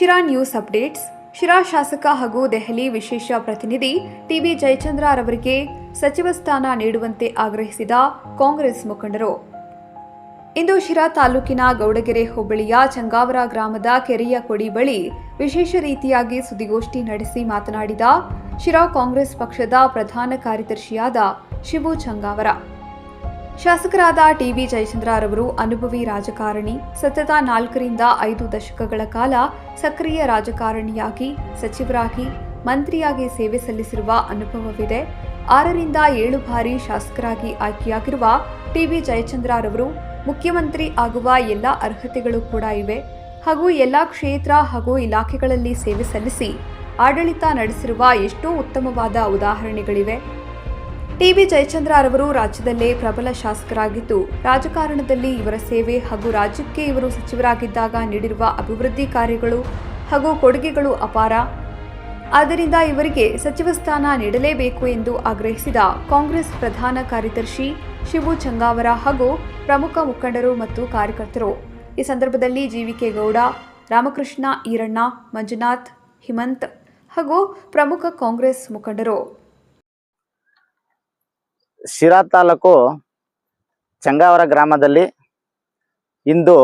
Sira news updates. Sira ಶಾಸಕ ಹಾಗೂ ದೆಹಲಿ ವಿಶೇಷ ಪ್ರತಿನಿಧಿ ಟಿವಿ ಜಯಚಂದ್ರ ರವರಿಗೆ ಸಚಿವ ಸ್ಥಾನ ನೀಡುವಂತೆ ಆಗ್ರಹಿಸಿದ ಕಾಂಗ್ರೆಸ್ ಮುಖಂಡರು. ಇಂದು ಶಿರಾ ತಾಲೂಕಿನ ಗೌಡಗೆರೆ ಹೋಬಳಿಯ ಚಂಗಾವರ ಗ್ರಾಮದ ಕೆರೆಯ ಕೊಡಿ ಬಳಿ ವಿಶೇಷ ರೀತಿಯಾಗಿ ಸುದ್ದಿಗೋಷ್ಠಿ ನಡೆಸಿ ಮಾತನಾಡಿದ ಶಿರಾ ಕಾಂಗ್ರೆಸ್ ಪಕ್ಷದ ಪ್ರಧಾನ ಕಾರ್ಯದರ್ಶಿಯಾದ ಶಿವು ಚಂಗಾವರ. ಶಾಸಕರಾದ ಟಿಬಿ ಜಯಚಂದ್ರರವರು ಅನುಭವಿ ರಾಜಕಾರಣಿ, ಸತತ ನಾಲ್ಕರಿಂದ ಐದು ದಶಕಗಳ ಕಾಲ ಸಕ್ರಿಯ ರಾಜಕಾರಣಿಯಾಗಿ, ಸಚಿವರಾಗಿ, ಮಂತ್ರಿಯಾಗಿ ಸೇವೆ ಸಲ್ಲಿಸಿರುವ ಅನುಭವವಿದೆ. ಆರರಿಂದ ಏಳು ಬಾರಿ ಶಾಸಕರಾಗಿ ಆಯ್ಕೆಯಾಗಿರುವ ಟಿಬಿ ಜಯಚಂದ್ರರವರು ಮುಖ್ಯಮಂತ್ರಿ ಆಗುವ ಎಲ್ಲ ಅರ್ಹತೆಗಳು ಕೂಡ ಇವೆ. ಹಾಗೂ ಎಲ್ಲ ಕ್ಷೇತ್ರ ಹಾಗೂ ಇಲಾಖೆಗಳಲ್ಲಿ ಸೇವೆ ಸಲ್ಲಿಸಿ ಆಡಳಿತ ನಡೆಸಿರುವ ಎಷ್ಟೋ ಉತ್ತಮವಾದ ಉದಾಹರಣೆಗಳಿವೆ. ಟಿಬಿ ಜಯಚಂದ್ರ ರವರು ರಾಜ್ಯದಲ್ಲೇ ಪ್ರಬಲ ಶಾಸಕರಾಗಿದ್ದು, ರಾಜಕಾರಣದಲ್ಲಿ ಇವರ ಸೇವೆ ಹಾಗೂ ರಾಜ್ಯಕ್ಕೆ ಇವರು ಸಚಿವರಾಗಿದ್ದಾಗ ನೀಡಿರುವ ಅಭಿವೃದ್ಧಿ ಕಾರ್ಯಗಳು ಹಾಗೂ ಕೊಡುಗೆಗಳು ಅಪಾರ. ಆದ್ದರಿಂದ ಇವರಿಗೆ ಸಚಿವ ಸ್ಥಾನ ನೀಡಲೇಬೇಕು ಎಂದು ಆಗ್ರಹಿಸಿದ ಕಾಂಗ್ರೆಸ್ ಪ್ರಧಾನ ಕಾರ್ಯದರ್ಶಿ ಶಿವು ಚಂಗಾವರ ಹಾಗೂ ಪ್ರಮುಖ ಮುಖಂಡರು ಮತ್ತು ಕಾರ್ಯಕರ್ತರು. ಈ ಸಂದರ್ಭದಲ್ಲಿ ಜೀವಿಕೆ ಗೌಡ, ರಾಮಕೃಷ್ಣ ಈರಣ್ಣ, ಮಂಜುನಾಥ್, ಹಿಮಂತ್ ಹಾಗೂ ಪ್ರಮುಖ ಕಾಂಗ್ರೆಸ್ ಮುಖಂಡರು. ಶಿರಾ ತಾಲೂಕು ಚಂಗಾವರ ಗ್ರಾಮದಲ್ಲಿ ಇಂದು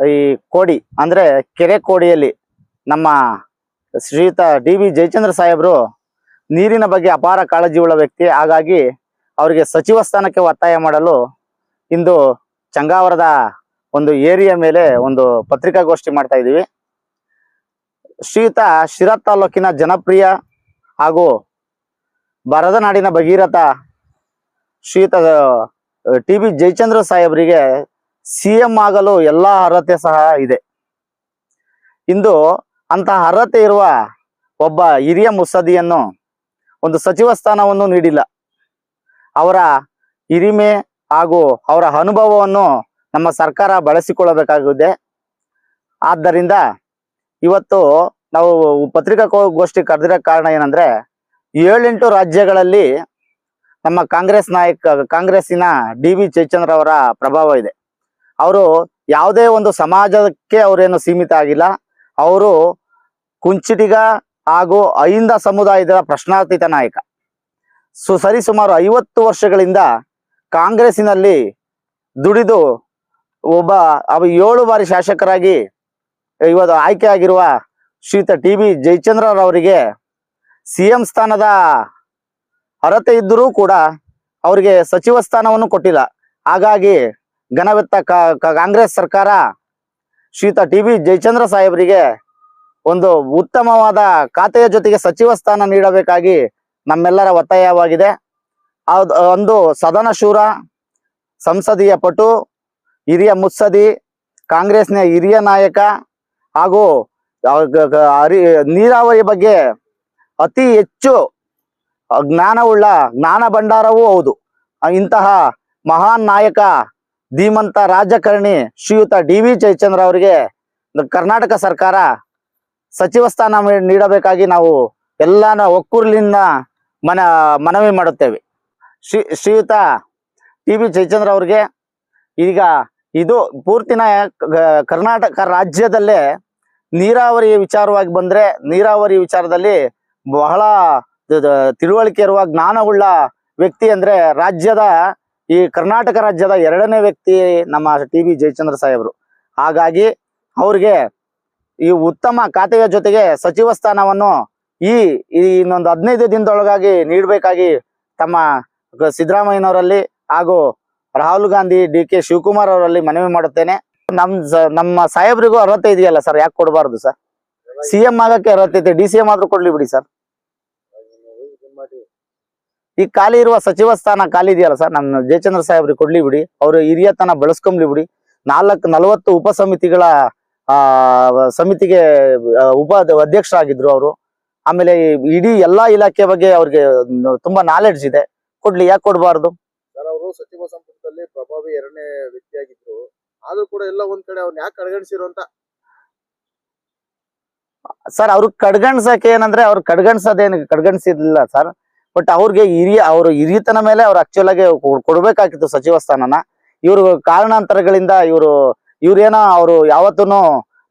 ಈ ಕೋಡಿ ಅಂದ್ರೆ ಕೆರೆ ಕೋಡಿಯಲ್ಲಿ ನಮ್ಮ ಶ್ರೀಯುತ ಡಿ ವಿ ಜಯಚಂದ್ರ ಸಾಹೇಬರು ನೀರಿನ ಬಗ್ಗೆ ಅಪಾರ ಕಾಳಜಿ ಉಳ್ಳ ವ್ಯಕ್ತಿ. ಹಾಗಾಗಿ ಅವರಿಗೆ ಸಚಿವ ಸ್ಥಾನಕ್ಕೆ ಒತ್ತಾಯ ಮಾಡಲು ಇಂದು ಚಂಗಾವರದ ಒಂದು ಏರಿಯಾ ಮೇಲೆ ಒಂದು ಪತ್ರಿಕಾಗೋಷ್ಠಿ ಮಾಡ್ತಾ ಇದ್ದೀವಿ. ಶ್ರೀಯುತ ಶಿರಾ ತಾಲೂಕಿನ ಜನಪ್ರಿಯ ಹಾಗೂ ಭರತನಾಡಿನ ಭಗೀರಥ ಶ್ರೀತ ಟಿ ಬಿ ಜಯಚಂದ್ರ ಸಾಹೇಬರಿಗೆ ಸಿ ಎಂ ಆಗಲು ಎಲ್ಲ ಅರ್ಹತೆ ಸಹ ಇದೆ. ಇಂದು ಅಂತಹ ಅರ್ಹತೆ ಇರುವ ಒಬ್ಬ ಹಿರಿಯ ಮುಸದಿಯನ್ನು ಒಂದು ಸಚಿವ ಸ್ಥಾನವನ್ನು ನೀಡಿಲ್ಲ. ಅವರ ಹಿರಿಮೆ ಹಾಗೂ ಅವರ ಅನುಭವವನ್ನು ನಮ್ಮ ಸರ್ಕಾರ ಬಳಸಿಕೊಳ್ಳಬೇಕಾಗಿದೆ. ಆದ್ದರಿಂದ ಇವತ್ತು ನಾವು ಪತ್ರಿಕಾಗೋಷ್ಠಿ ಕರೆದಿರೋ ಕಾರಣ ಏನಂದ್ರೆ ಏಳೆಂಟು ರಾಜ್ಯಗಳಲ್ಲಿ ನಮ್ಮ ಕಾಂಗ್ರೆಸ್ ನಾಯಕ, ಕಾಂಗ್ರೆಸ್ಸಿನ ಡಿ ವಿ ಜಯಚಂದ್ರ ಅವರ ಪ್ರಭಾವ ಇದೆ. ಅವರು ಯಾವುದೇ ಒಂದು ಸಮಾಜಕ್ಕೆ ಅವರೇನು ಸೀಮಿತ ಆಗಿಲ್ಲ. ಅವರು ಕುಂಚಿಟಿಗ ಹಾಗೂ ಅಹಿಂದ ಸಮುದಾಯದ ಪ್ರಶ್ನಾತೀತ ನಾಯಕ. ಸು ಸರಿಸುಮಾರು ಐವತ್ತು ವರ್ಷಗಳಿಂದ ಕಾಂಗ್ರೆಸ್ಸಿನಲ್ಲಿ ದುಡಿದು ಒಬ್ಬ ಅವ ಏಳು ಬಾರಿ ಶಾಸಕರಾಗಿ, ಇವತ್ತು ಆಯ್ಕೆಯಾಗಿರುವ ಶ್ರೀತ ಟಿ ಬಿ ಜಯಚಂದ್ರರವರಿಗೆ ಸಿ ಎಂ ಸ್ಥಾನದ ಅರ್ಹತೆ ಇದ್ದರೂ ಕೂಡ ಅವರಿಗೆ ಸಚಿವ ಸ್ಥಾನವನ್ನು ಕೊಟ್ಟಿಲ್ಲ. ಹಾಗಾಗಿ ಘನವೆತ್ತ ಕಾಂಗ್ರೆಸ್ ಸರ್ಕಾರ ಶ್ರೀತ ಟಿ ಬಿ ಜಯಚಂದ್ರ ಸಾಹೇಬರಿಗೆ ಒಂದು ಉತ್ತಮವಾದ ಖಾತೆಯ ಜೊತೆಗೆ ಸಚಿವ ಸ್ಥಾನ ನೀಡಬೇಕಾಗಿ ನಮ್ಮೆಲ್ಲರ ಒತ್ತಾಯವಾಗಿದೆ. ಒಂದು ಸದನ ಶೂರ, ಸಂಸದೀಯ ಪಟು, ಹಿರಿಯ ಮುತ್ಸದಿ ಕಾಂಗ್ರೆಸ್ನ ಹಿರಿಯ ನಾಯಕ ಹಾಗೂ ನೀರಾವರಿ ಬಗ್ಗೆ ಅತಿ ಹೆಚ್ಚು ಜ್ಞಾನವುಳ್ಳ, ಜ್ಞಾನ ಭಂಡಾರವೂ ಹೌದು. ಇಂತಹ ಮಹಾನ್ ನಾಯಕ, ಧೀಮಂತ ರಾಜಕಾರಣಿ ಶ್ರೀಯುತ ಡಿ ವಿ ಜಯಚಂದ್ರ ಅವರಿಗೆ ಕರ್ನಾಟಕ ಸರ್ಕಾರ ಸಚಿವ ಸ್ಥಾನ ನೀಡಬೇಕಾಗಿ ನಾವು ಎಲ್ಲ ಒಕ್ಕೂರ್ಲಿಂದ ಮನ, ಮನವಿ ಮಾಡುತ್ತೇವೆ. ಶ್ರೀ, ಶ್ರೀಯುತ ಟಿ ವಿ ಜಯಚಂದ್ರ ಅವ್ರಿಗೆ ಈಗ ಇದು ಪೂರ್ತಿನ ಕರ್ನಾಟಕ ರಾಜ್ಯದಲ್ಲೇ ನೀರಾವರಿ ವಿಚಾರವಾಗಿ ಬಂದ್ರೆ ನೀರಾವರಿ ವಿಚಾರದಲ್ಲಿ ಬಹಳ ತಿಳುವಳಿಕೆ ಇರುವ ಜ್ಞಾನವುಳ್ಳ ವ್ಯಕ್ತಿ ಅಂದ್ರೆ ರಾಜ್ಯದ ಈ ಕರ್ನಾಟಕ ರಾಜ್ಯದ ಎರಡನೇ ವ್ಯಕ್ತಿ ನಮ್ಮ ಟಿ ಬಿ ಜಯಚಂದ್ರ ಸಾಹೇಬರು. ಹಾಗಾಗಿ ಅವ್ರಿಗೆ ಈ ಉತ್ತಮ ಖಾತೆಯ ಜೊತೆಗೆ ಸಚಿವ ಸ್ಥಾನವನ್ನು ಈ ಇನ್ನೊಂದು ಹದಿನೈದು ದಿನದೊಳಗಾಗಿ ನೀಡಬೇಕಾಗಿ ತಮ್ಮ ಸಿದ್ದರಾಮಯ್ಯನವರಲ್ಲಿ ಹಾಗೂ ರಾಹುಲ್ ಗಾಂಧಿ, ಡಿ ಕೆ ಶಿವಕುಮಾರ್ ಅವರಲ್ಲಿ ಮನವಿ ಮಾಡುತ್ತೇನೆ. ನಮ್ ನಮ್ಮ ಸಾಹೇಬ್ರಿಗೂ ಅರ್ಹತೆ ಇದೆಯಲ್ಲ ಸರ್? ಯಾಕೆ ಕೊಡಬಾರ್ದು ಸರ್? ಸಿ ಎಂ ಆಗಕ್ಕೆ ಅರ್ಹತೆ ಇದೆ. ಡಿ ಸಿ ಎಂ ಆದ್ರೂ ಕೊಡ್ಲಿ ಬಿಡಿ ಸರ್. ಈ ಖಾಲಿ ಇರುವ ಸಚಿವ ಸ್ಥಾನ ಖಾಲಿ ಇದೆಯಲ್ಲ ಸರ್? ನಮ್ಮ ಜಯಚಂದ್ರ ಸಾಹೇಬ್ರಿಗೆ ಕೊಡ್ಲಿ ಬಿಡಿ. ಅವರು ಹಿರಿಯತನ ಬೆಳೆಸ್ಕೊಂಬ್ಲಿ ಬಿಡಿ. ನಾಲ್ಕು ನಲವತ್ತು ಉಪ ಸಮಿತಿಗಳ ಆ ಸಮಿತಿಗೆ ಉಪ ಅಧ್ಯಕ್ಷರಾಗಿದ್ರು ಅವರು. ಆಮೇಲೆ ಇಡೀ ಎಲ್ಲಾ ಇಲಾಖೆ ಬಗ್ಗೆ ಅವ್ರಿಗೆ ತುಂಬಾ ನಾಲೆಡ್ಜ್ ಇದೆ. ಕೊಡ್ಲಿ ಯಾಕೆ ಕೊಡಬಾರ್ದು? ಸರ್ ಅವರು ಸಚಿವ ಸಂಪುಟದಲ್ಲಿ ಪ್ರಭಾವಿ ಎರಡನೇ ವ್ಯಕ್ತಿಯಾಗಿದ್ರು. ಆದ್ರೂ ಕೂಡ ಎಲ್ಲ ಒಂದ್ ಕಡೆ ಅವ್ರನ್ನ ಯಾಕೆ ಕಡೆಗಣಿಸಿರುವಂತ ಸರ್ ಅವ್ರಿಗೆ ಕಡ್ಗಣ್ಸಕ್ಕೆ ಏನಂದ್ರೆ ಅವ್ರು ಕಡ್ಗಣ್ಸೋದೇನು ಕಡ್ಗಣಿಸಿರ್ಲಿಲ್ಲ ಸರ್. ಬಟ್ ಅವ್ರಿಗೆ ಹಿರಿಯ, ಅವರು ಹಿರಿಯತನ ಮೇಲೆ ಅವ್ರು ಆಕ್ಚುಲ್ ಆಗಿ ಕೊಡ್ಬೇಕಾಗಿತ್ತು ಸಚಿವ ಸ್ಥಾನನ. ಇವರು ಕಾರಣಾಂತರಗಳಿಂದ ಇವರು ಇವ್ರೇನೋ ಅವರು ಯಾವತ್ತೂ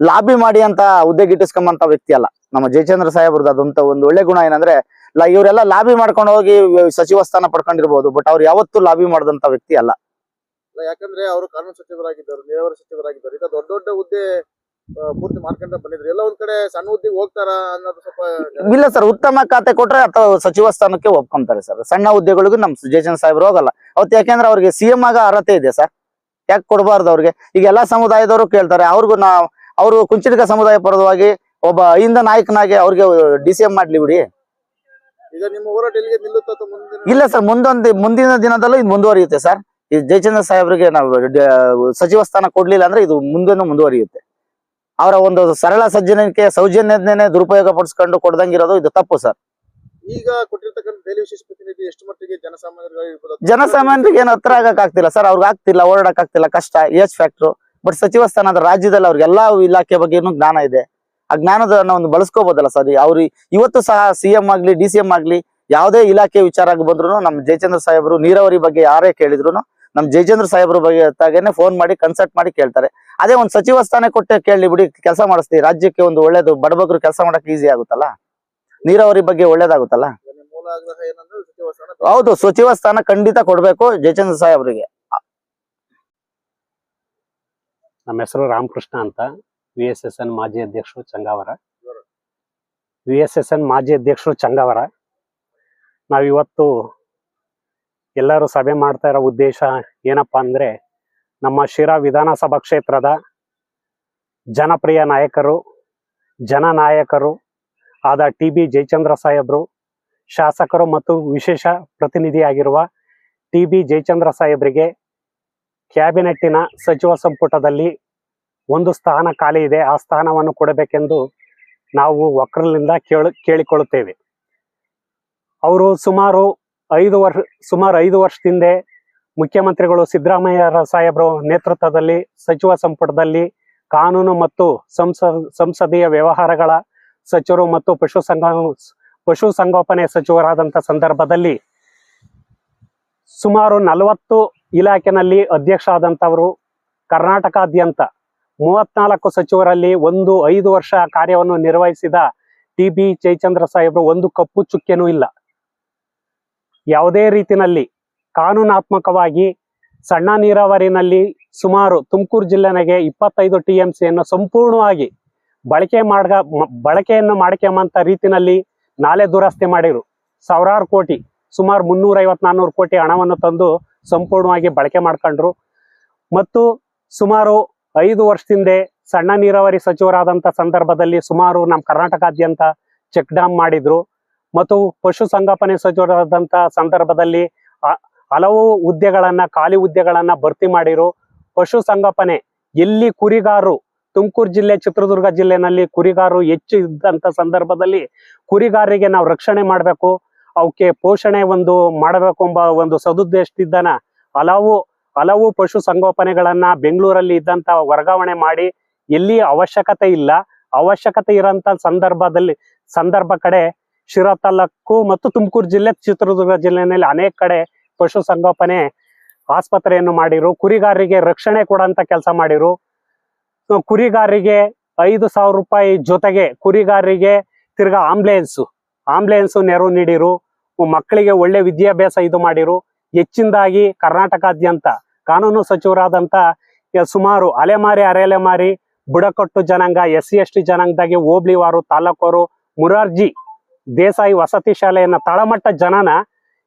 ಲಾಬಿ ಮಾಡಿ ಅಂತ ಹುದ್ದೆ ಗಿಟ್ಟಿಸ್ಕೊಂಬಂತ ವ್ಯಕ್ತಿ ಅಲ್ಲ. ನಮ್ಮ ಜಯಚಂದ್ರ ಸಾಹೇಬ್ರದ್ದು ಅದಂತ ಒಂದು ಒಳ್ಳೆ ಗುಣ ಏನಂದ್ರೆ ಇವರೆಲ್ಲ ಲಾಬಿ ಮಾಡ್ಕೊಂಡು ಹೋಗಿ ಸಚಿವ ಸ್ಥಾನ ಪಡ್ಕೊಂಡಿರ್ಬೋದು ಬಟ್ ಅವ್ರು ಯಾವತ್ತೂ ಲಾಬಿ ಮಾಡಿದಂತ ವ್ಯಕ್ತಿ ಅಲ್ಲ. ಯಾಕಂದ್ರೆ ಅವರು ಕಾನೂನು ಸಚಿವರಾಗಿದ್ದರು, ನೀರಾವರಿ ಸಚಿವರಾಗಿದ್ದರು. ಈಗ ದೊಡ್ಡ ದೊಡ್ಡ ಹುದ್ದೆ ಪೂರ್ತಿ ಮಾಡ್ಕೊಂಡ ಬಂದಿದ್ರು. ಎಲ್ಲ ಒಂದ್ ಕಡೆ ಸಣ್ಣ ಹುದ್ದೆಗೆ ಹೋಗ್ತಾರ ಅನ್ನೋದು ಸ್ವಲ್ಪ ಇಲ್ಲ ಸರ್ ಉತ್ತಮ ಖಾತೆ ಕೊಟ್ರೆ ಅಥವಾ ಸಚಿವ ಸ್ಥಾನಕ್ಕೆ ಒಪ್ಕೊಂತಾರೆ ಸರ್ ಸಣ್ಣ ಹುದ್ದೆಗಳಿಗೂ ನಮ್ ಜಯಚಂದ್ರ ಸಾಹೇಬ್ರು ಹೋಗಲ್ಲ. ಅವತ್ತು ಯಾಕೆಂದ್ರೆ ಅವ್ರಿಗೆ ಸಿಎಂ ಆಗ ಅರ್ಹತೆ ಇದೆ ಸರ್ ಯಾಕೆ ಕೊಡಬಾರ್ದು ಅವ್ರಿಗೆ? ಈಗ ಎಲ್ಲಾ ಸಮುದಾಯದವರು ಕೇಳ್ತಾರೆ ಅವ್ರಿಗೂ ನಾ ಅವರು ಕುಂಚಿಟಿಕ ಸಮುದಾಯ ಪರವಾಗಿ ಒಬ್ಬ ಅಹಿಂದ ನಾಯಕನಾಗಿ ಅವ್ರಿಗೆ ಡಿ ಸಿ ಎಂ ಮಾಡ್ಲಿ ಬಿಡಿ. ಇಲ್ಲ ಸರ್ ಮುಂದೊಂದು ಮುಂದಿನ ದಿನದಲ್ಲೂ ಇದು ಮುಂದುವರಿಯುತ್ತೆ ಸರ್ ಈ ಜಯಚಂದ್ರ ಸಾಹೇಬ್ರಿಗೆ ನಾವು ಸಚಿವ ಸ್ಥಾನ ಕೊಡ್ಲಿಲ್ಲ ಅಂದ್ರೆ ಇದು ಮುಂದೆನೂ ಮುಂದುವರಿಯುತ್ತೆ. ಅವರ ಒಂದು ಸರಳ ಸಜ್ಜನಿಕೆ ಸೌಜನ್ಯನೇ ದುರುಪಯೋಗ ಪಡಿಸ್ಕೊಂಡು ಕೊಡ್ದಂಗಿರೋದು ಇದು ತಪ್ಪು ಸರ್. ಈಗ ಕೊಟ್ಟಿರ್ತಕ್ಕಂಥ ದೆಹಲಿ ವಿಶೇಷ ಪ್ರತಿನಿಧಿ ಎಷ್ಟು ಮಟ್ಟಿಗೆ ಜನಸಾಮಾನ್ಯರಿಗೆ ಜನಸಾಮಾನ್ಯರಿಗೆ ಏನು ಹತ್ರ ಆಗಕ್ಕೆ ಆಗ್ತಿಲ್ಲ ಸರ್ ಅವ್ರಿಗೆ ಆಗ್ತಿಲ್ಲ ಓಡಾಡಕ್ ಆಗ್ತಿಲ್ಲ ಕಷ್ಟ ಏಜ್ ಫ್ಯಾಕ್ಟ್ರು ಬಟ್ ಸಚಿವ ಸ್ಥಾನದ ರಾಜ್ಯದಲ್ಲಿ ಅವ್ರಿಗೆಲ್ಲ ಇಲಾಖೆ ಇಲಾಖೆ ಏನು ಜ್ಞಾನ ಇದೆ. ಆ ಜ್ಞಾನದನ್ನ ಒಂದು ಬಳಸ್ಕೋಬೋದಲ್ಲ ಸರ್ ಅವ್ರು ಇವತ್ತು ಸಹ ಸಿಎಂ ಆಗ್ಲಿ ಡಿ ಸಿ ಎಂ ಆಗ್ಲಿ ಯಾವುದೇ ಇಲಾಖೆ ವಿಚಾರ ಆಗಿ ಬಂದ್ರು ನಮ್ ಜಯಚಂದ್ರ ಸಾಹೇಬರು ನೀರಾವರಿ ಬಗ್ಗೆ ಯಾರೇ ಕೇಳಿದ್ರು ನಮ್ ಜಯಚಂದ್ರ ಸಾಹೇಬ್ರ ಬಗ್ಗೆ ಫೋನ್ ಮಾಡಿ ಕನ್ಸಲ್ಟ್ ಮಾಡಿ ಕೇಳ್ತಾರೆ. ಅದೇ ಒಂದ್ ಸಚಿವ ಸ್ಥಾನ ಕೊಟ್ಟೆ ಕೇಳಿ ಬಿಡಿ, ಕೆಲಸ ಮಾಡಿಸ್ತೀವಿ ರಾಜ್ಯಕ್ಕೆ ಒಂದು ಒಳ್ಳೇದು, ಬಡಬಗ್ರು ಕೆಲಸ ಮಾಡಕ್ ಈಸಿ ಆಗುತ್ತಲ್ಲ? ನೀರಾವರಿ ಬಗ್ಗೆ ಒಳ್ಳೇದಾಗುತ್ತಲ್ಲ? ಹೌದು, ಸಚಿವ ಸ್ಥಾನ ಖಂಡಿತ ಕೊಡ್ಬೇಕು ಜಯಚಂದ್ರ ಸಾಹೇಬ್ರಿಗೆ. ನಮ್ಮ ಹೆಸರು ರಾಮಕೃಷ್ಣ ಅಂತ. ವಿ ಎಸ್ ಎಸ್ ಎನ್ ಮಾಜಿ ಅಧ್ಯಕ್ಷರು Changavara. V S S N ಮಾಜಿ ಅಧ್ಯಕ್ಷರು ಚಂಗಾವರ. ನಾವಿವತ್ತು ಎಲ್ಲರೂ ಸಭೆ ಮಾಡ್ತಾ ಇರೋ ಉದ್ದೇಶ ಏನಪ್ಪ ಅಂದರೆ ನಮ್ಮ ಶಿರಾ ವಿಧಾನಸಭಾ ಕ್ಷೇತ್ರದ ಜನಪ್ರಿಯ ನಾಯಕರು, ಜನನಾಯಕರು ಆದ ಟಿ ಬಿ ಜಯಚಂದ್ರ ಸಾಹೇಬರು, ಶಾಸಕರು ಮತ್ತು ವಿಶೇಷ ಪ್ರತಿನಿಧಿಯಾಗಿರುವ ಟಿ ಬಿ ಜಯಚಂದ್ರ ಸಾಹೇಬರಿಗೆ ಕ್ಯಾಬಿನೆಟ್ಟಿನ ಸಚಿವ ಸಂಪುಟದಲ್ಲಿ ಒಂದು ಸ್ಥಾನ ಖಾಲಿ ಇದೆ. ಆ ಸ್ಥಾನವನ್ನು ಕೊಡಬೇಕೆಂದು ನಾವು ವಕ್ರಲಿಂದ ಕೇಳ ಕೇಳಿಕೊಳ್ಳುತ್ತೇವೆ. ಅವರು ಸುಮಾರು ಐದು ವರ್ಷ, ಸುಮಾರು ಐದು ವರ್ಷದಿಂದ ಮುಖ್ಯಮಂತ್ರಿಗಳು ಸಿದ್ದರಾಮಯ್ಯ ಸಾಹೇಬರು ನೇತೃತ್ವದಲ್ಲಿ, ಸಚಿವ ಸಂಪುಟದಲ್ಲಿ ಕಾನೂನು ಮತ್ತು ಸಂಸ, ಸಂಸದೀಯ ವ್ಯವಹಾರಗಳ ಸಚಿವರು ಮತ್ತು ಪಶು ಸಂಗ, ಪಶು ಸಂಗೋಪನೆ ಸಚಿವರಾದಂಥ ಸಂದರ್ಭದಲ್ಲಿ ಸುಮಾರು ನಲವತ್ತು ಇಲಾಖೆನಲ್ಲಿ ಅಧ್ಯಕ್ಷ ಆದಂಥವರು ಕರ್ನಾಟಕಾದ್ಯಂತ. ಮೂವತ್ನಾಲ್ಕು ಸಚಿವರಲ್ಲಿ ಒಂದು ಐದು ವರ್ಷ ಕಾರ್ಯವನ್ನು ನಿರ್ವಹಿಸಿದ ಟಿ ಬಿ ಜಯಚಂದ್ರ ಸಾಹೇಬರು ಒಂದು ಕಪ್ಪು ಚುಕ್ಕೆನೂ ಇಲ್ಲ. ಯಾವುದೇ ರೀತಿನಲ್ಲಿ ಕಾನೂನಾತ್ಮಕವಾಗಿ ಸಣ್ಣ ನೀರಾವರಿನಲ್ಲಿ ಸುಮಾರು ತುಮಕೂರು ಜಿಲ್ಲೆನಾಗೆ ಇಪ್ಪತ್ತೈದು ಟಿ ಎಂ ಸಿಯನ್ನು ಸಂಪೂರ್ಣವಾಗಿ ಬಳಕೆ ಮಾಡ್ಗ ಬಳಕೆಯನ್ನು ಮಾಡ್ಕೊಂಬಂಥ ರೀತಿನಲ್ಲಿ ನಾಲೆ ದುರಸ್ತಿ ಮಾಡಿರು. ಸಾವಿರಾರು ಕೋಟಿ, ಸುಮಾರು ಮುನ್ನೂರ ಐವತ್ ನಾನ್ನೂರು ಕೋಟಿ ಹಣವನ್ನು ತಂದು ಸಂಪೂರ್ಣವಾಗಿ ಬಳಕೆ ಮಾಡ್ಕೊಂಡ್ರು. ಮತ್ತು ಸುಮಾರು ಐದು ವರ್ಷದಿಂದ ಸಣ್ಣ ನೀರಾವರಿ ಸಚಿವರಾದಂಥ ಸಂದರ್ಭದಲ್ಲಿ ಸುಮಾರು ನಮ್ಮ ಕರ್ನಾಟಕಾದ್ಯಂತ ಚೆಕ್ ಡ್ಯಾಮ್ ಮಾಡಿದ್ರು. ಮತ್ತು ಪಶು ಸಂಗೋಪನೆ ಸಚಿವರಾದಂಥ ಸಂದರ್ಭದಲ್ಲಿ ಹಲವು ಹುದ್ದೆಗಳನ್ನ, ಖಾಲಿ ಹುದ್ದೆಗಳನ್ನ ಭರ್ತಿ ಮಾಡಿರು. ಪಶು ಸಂಗೋಪನೆ, ಎಲ್ಲಿ ಕುರಿಗಾರರು ತುಮಕೂರು ಜಿಲ್ಲೆ, ಚಿತ್ರದುರ್ಗ ಜಿಲ್ಲೆನಲ್ಲಿ ಕುರಿಗಾರು ಹೆಚ್ಚು ಇದ್ದಂಥ ಸಂದರ್ಭದಲ್ಲಿ ಕುರಿಗಾರರಿಗೆ ನಾವು ರಕ್ಷಣೆ ಮಾಡಬೇಕು. ಅವಕ್ಕೆ ಪೋಷಣೆ ಒಂದು ಮಾಡಬೇಕು ಎಂಬ ಒಂದು ಸದುದ್ದೇಶದಿಂದ ಹಲವು ಹಲವು ಪಶು ಸಂಗೋಪನೆಗಳನ್ನ ಬೆಂಗಳೂರಲ್ಲಿ ಇದ್ದಂತ ವರ್ಗಾವಣೆ ಮಾಡಿ, ಎಲ್ಲಿ ಅವಶ್ಯಕತೆ ಇಲ್ಲ. ಅವಶ್ಯಕತೆ ಇರೋಂಥ ಸಂದರ್ಭದಲ್ಲಿ, ಸಂದರ್ಭ ಕಡೆ ಶಿರಾ ತಾಲೂಕು ಮತ್ತು ತುಮಕೂರು ಜಿಲ್ಲೆ, ಚಿತ್ರದುರ್ಗ ಜಿಲ್ಲೆನಲ್ಲಿ ಅನೇಕ ಕಡೆ ಪಶು ಸಂಗೋಪನೆ ಆಸ್ಪತ್ರೆಯನ್ನು ಮಾಡಿರು. ಕುರಿಗಾರರಿಗೆ ರಕ್ಷಣೆ ಕೊಡಂತ ಕೆಲಸ ಮಾಡಿರು. ಕುರಿಗಾರರಿಗೆ ಐದು ಸಾವಿರ ರೂಪಾಯಿ ಜೊತೆಗೆ ಕುರಿಗಾರರಿಗೆ ತಿರ್ಗಾ ಆಂಬುಲೆನ್ಸ್ ಆಂಬುಲೆನ್ಸ್ ನೆರವು ನೀಡಿರು. ಮಕ್ಕಳಿಗೆ ಒಳ್ಳೆ ವಿದ್ಯಾಭ್ಯಾಸ ಇದು ಮಾಡಿರು. ಹೆಚ್ಚಿನದಾಗಿ ಕರ್ನಾಟಕಾದ್ಯಂತ ಕಾನೂನು ಸಚಿವರಾದಂತ ಯ- ಸುಮಾರು ಅಲೆಮಾರಿ ಅರೆಲೆಮಾರಿ ಬುಡಕಟ್ಟು ಜನಾಂಗ, ಎಸ್ ಸಿ, ಎಸ್ ಟಿ ಜನಾಂಗದಾಗೆ ಹೋಬ್ಳಿವಾರು ತಾಲೂಕರು ಮುರಾರ್ಜಿ ದೇಸಾಯಿ ವಸತಿ ಶಾಲೆಯನ್ನ ತಳಮಟ್ಟ ಜನನ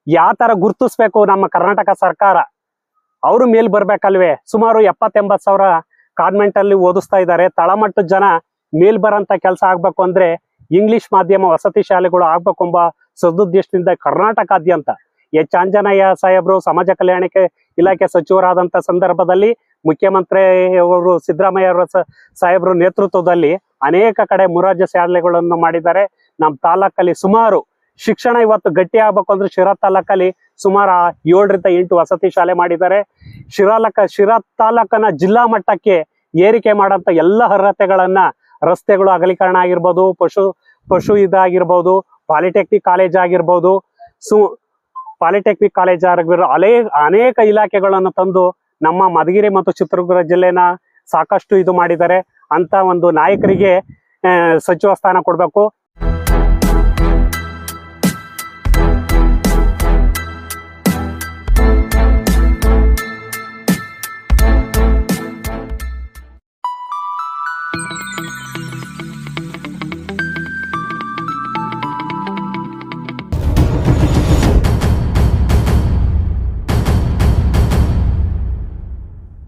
ಯಾವ ತರ ಗುರ್ತಿಸ್ಬೇಕು ನಮ್ಮ ಕರ್ನಾಟಕ ಸರ್ಕಾರ? ಅವರು ಮೇಲ್ ಬರ್ಬೇಕಲ್ವೇ? ಸುಮಾರು ಎಪ್ಪತ್ತೆಂಬತ್ ಸಾವಿರ ಕಾನ್ವೆಂಟ್ ಅಲ್ಲಿ ಓದಿಸ್ತಾ ಇದ್ದಾರೆ. ತಳಮಟ್ಟ ಜನ ಮೇಲ್ ಬರಂತ ಕೆಲಸ ಆಗ್ಬೇಕು ಅಂದ್ರೆ ಇಂಗ್ಲಿಷ್ ಮಾಧ್ಯಮ ವಸತಿ ಶಾಲೆಗಳು ಆಗ್ಬೇಕು ಎಂಬ ಸದುದ್ದೇಶದಿಂದ ಕರ್ನಾಟಕಾದ್ಯಂತ ಎಚ್ ಆಂಜನೇಯ ಸಾಹೇಬರು, ಸಮಾಜ ಕಲ್ಯಾಣಕ್ಕೆ ಇಲಾಖೆ ಸಚಿವರಾದಂತ ಸಂದರ್ಭದಲ್ಲಿ ಮುಖ್ಯಮಂತ್ರಿ ಅವರು ಸಿದ್ದರಾಮಯ್ಯ ಸಾಹೇಬ್ರ ನೇತೃತ್ವದಲ್ಲಿ ಅನೇಕ ಕಡೆ ಮುರಾರ್ಜಿ ಶಾಲೆಗಳನ್ನು ಮಾಡಿದ್ದಾರೆ. ನಮ್ಮ ತಾಲೂಕಲ್ಲಿ ಸುಮಾರು ಶಿಕ್ಷಣ ಇವತ್ತು ಗಟ್ಟಿ ಆಗ್ಬೇಕು ಅಂದ್ರೆ ಶಿರಾ ತಾಲೂಕಲ್ಲಿ ಸುಮಾರು ಏಳರಿಂದ ಎಂಟು ವಸತಿ ಶಾಲೆ ಮಾಡಿದ್ದಾರೆ. ಶಿರಾಲಕ ಶಿರಾ ತಾಲೂಕನ ಜಿಲ್ಲಾ ಮಟ್ಟಕ್ಕೆ ಏರಿಕೆ ಮಾಡಂತ ಎಲ್ಲ ಅರ್ಹತೆಗಳನ್ನ ರಸ್ತೆಗಳು ಅಗಲೀಕರಣ ಆಗಿರ್ಬೋದು, ಪಶು ಪಶು ಇದಾಗಿರ್ಬೋದು, ಪಾಲಿಟೆಕ್ನಿಕ್ ಕಾಲೇಜ್ ಆಗಿರ್ಬೋದು, ಸು, ಪಾಲಿಟೆಕ್ನಿಕ್ ಕಾಲೇಜ್ ಆಗಿರ್ಬೋದು, ಅಲೇ, ಅನೇಕ ಇಲಾಖೆಗಳನ್ನು ತಂದು ನಮ್ಮ ಮಧುಗಿರಿ ಮತ್ತು ಚಿತ್ರದುರ್ಗ ಜಿಲ್ಲೆನ ಸಾಕಷ್ಟು ಇದು ಮಾಡಿದ್ದಾರೆ. ಅಂತ ಒಂದು ನಾಯಕರಿಗೆ ಸಚಿವ ಸ್ಥಾನ ಕೊಡಬೇಕು.